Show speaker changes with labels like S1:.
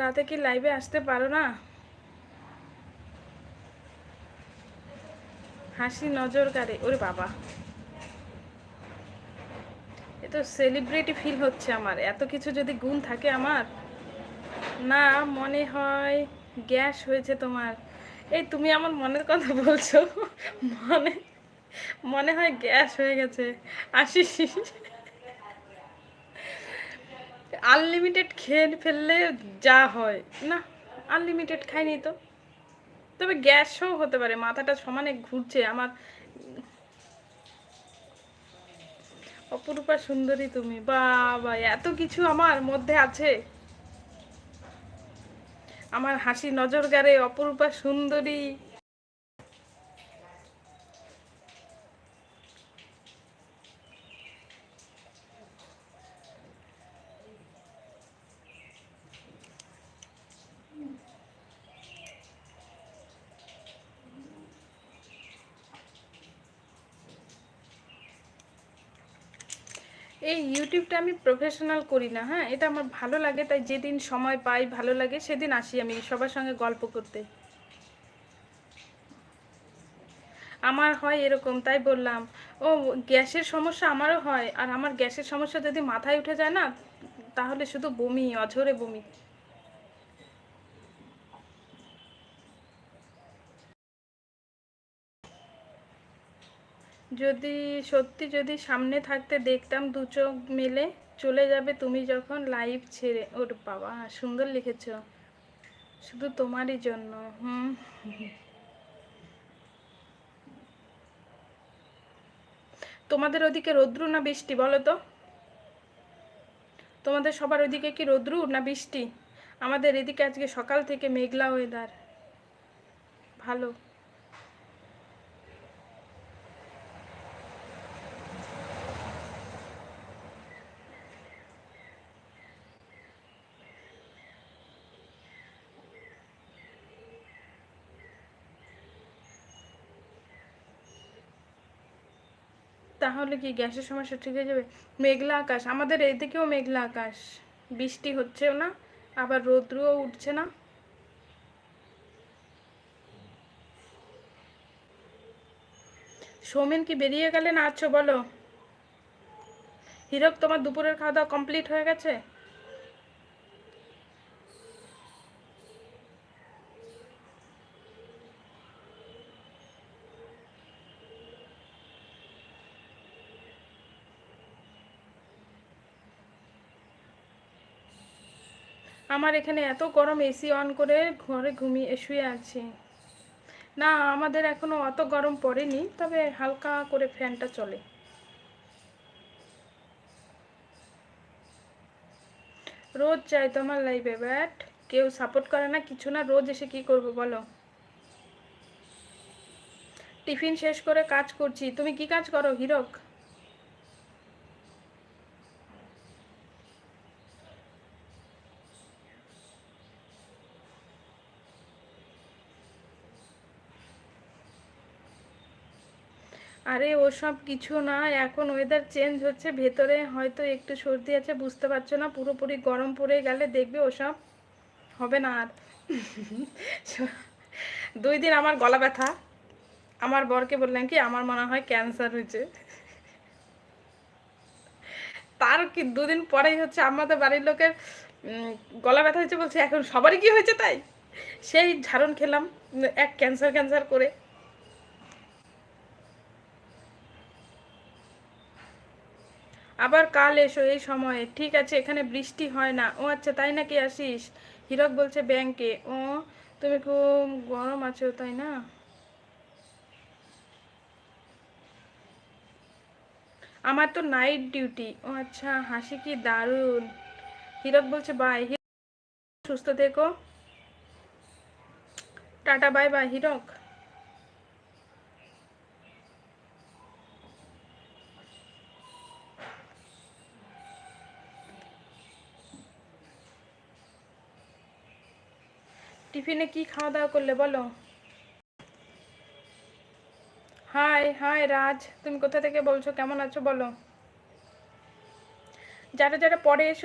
S1: রাতে কি লাইভে আসতে পারো না? হাসি নজর কারে ওরে বাবা। এ তো সেলিব্রিটি ফিল হচ্ছে আমার। এত কিছু যদি গুণ থাকে আমার, না মনে হয় গ্যাস হয়েছে তোমার। এই তুমি আমার মনের কথা বলছো। মনে মনে হয় গ্যাস হয়ে গেছে। আসিস। আনলিমিটেড খেয়ে ফেললে যা হয়। না, আনলিমিটেড খাইনি তো। তবে গ্যাসও হতে পারে, মাথাটা সমানে ঘুরছে। আমার অপরূপা সুন্দরী তুমি। বাবা, এত কিছু আমার মধ্যে আছে। আমার হাসি নজর গারে অপরূপা সুন্দরী। এই ইউটিউবটা আমি প্রফেশনাল করি না হ্যাঁ? এটা আমার ভালো লাগে, তাই যেদিন সময় পাই ভালো লাগে, সেদিন আসি আমি সবার সঙ্গে গল্প করতে। আমার হয় এরকম, তাই বললাম, ও গ্যাসের সমস্যা আমারও হয়, আর আমার গ্যাসের সমস্যা যদি মাথায় উঠে যায় না, তাহলে শুধু বমি, অঝরে বমি। যদি, সত্যি যদি সামনে থাকতে দেখতাম দু চোখ মেলে চলে যাবে তুমি যখন লাইভ ছেড়ে, ওর বাবা, সুন্দর লিখেছ। শুধু তোমারই জন্য, হুম। তোমাদের ওদিকে রৌদ্র না বৃষ্টি, বলো তো? তোমাদের সবার ওইদিকে কি রৌদ্র না বৃষ্টি? আমাদের এদিকে আজকে সকাল থেকে মেঘলা ওয়েদার ভালো। তাহলে কি গ্যাসের সমস্যা ঠিক হয়ে যাবে? মেঘলা আকাশ। আমাদের এদিকেও মেঘলা আকাশ। বৃষ্টি হচ্ছেও না, আবার রৌদ্রও উঠছে না। সৌমেন কি বেরিয়ে গেলে না আছো বলো? হিরক, তোমার দুপুরের খাওয়া দাওয়া কমপ্লিট হয়ে গেছে? আমার এখানে এত গরম এসি অন করে ঘরে ঘুমিয়ে শুয়ে আছি। না, আমাদের এখনও অত গরম পড়েনি, তবে হালকা করে ফ্যানটা চলে। রোজ চাই তোমার লাইভে ব্যাট কেউ সাপোর্ট করে না, কিছু না, রোজ এসে কি করব বলো? টিফিন শেষ করে কাজ করছি, তুমি কি কাজ করো, হিরক? আরে ওসব কিছু না, এখন ওয়েদার চেঞ্জ হচ্ছে, ভেতরে হয়তো একটু সর্দি আছে, বুঝতে পারছ না, পুরোপুরি গরম পড়ে গেলে দেখবে ওসব হবে না আর। দুই দিন আমার গলা ব্যথা। আমার বরকে বললাম কি, আমার মনে হয় ক্যান্সার হয়েছে। তার কি দুদিন পরেই হচ্ছে আমাদের বাড়ির লোকের গলা ব্যথা হয়েছে বলছে, এখন সবারই কি হয়েছে তাই? সেই ঝাড়ন খেলাম, এক ক্যান্সার ক্যান্সার করে। আবার কাল এসো এই সময়ে। ঠিক আছে, এখানে বৃষ্টি হয় না। ও আচ্ছা তাই নাকি আসিস? হীরক বলছে ব্যাংকে। ও, তুমি খুব গরম আছো, তাই না? আমার তো নাইট ডিউটি ও আচ্ছা হাসি কি দারুণ। হীরক বলছে, বাই সুস্থ থেকো। টাটা, বাই বাই, হীরক। টিফিনে কি খাওয়া দাওয়া করলে বলো? হাই হাই রাজ, তুমি কোথা থেকে বলছো? কেমন আছো বলো? যারা যারা পরে এসো